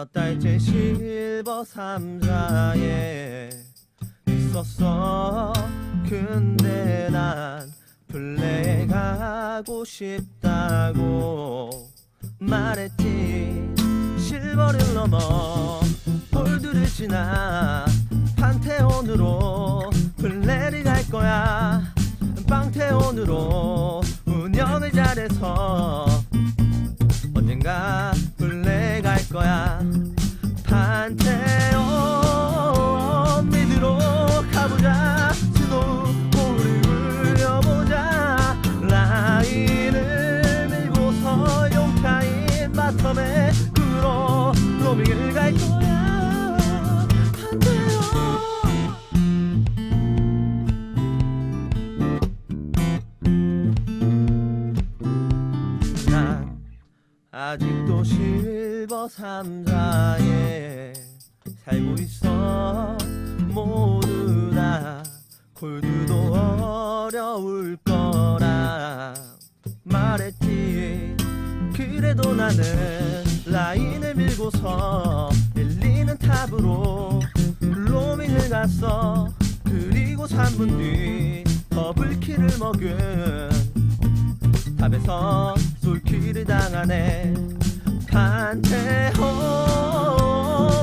몇 달째 실버 삼자에 있었어. 근데 난 가고 싶다고 말했지. 실버를 넘어 골드를 지나 판테온으로 플레이를 갈 거야. 빵테온으로 운영을 잘해서 로밍을 갈 거야. 판테온 난 아직도 실버 삼자에 살고 있어. 모두 다 골드도 어려울 거라 말했지. 그래도 나는 라인을 밀고서 밀리는 탑으로 로밍을 갔어. 그리고 3분 뒤 더블킬을 먹은 탑에서 솔킬을 당하네. 판테온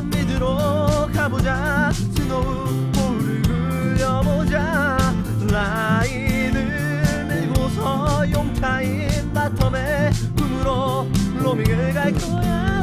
믿으러 가보자. 스노우 볼을 굴려보자. 라인을 밀고서 용타인 바텀에 꿈으로 로밍을 갈 거야 판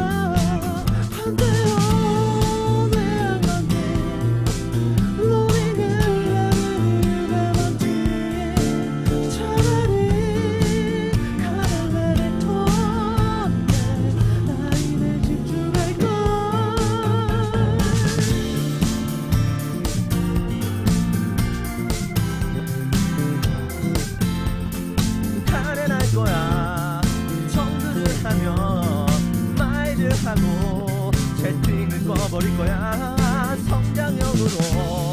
버릴 거야. 성장형으로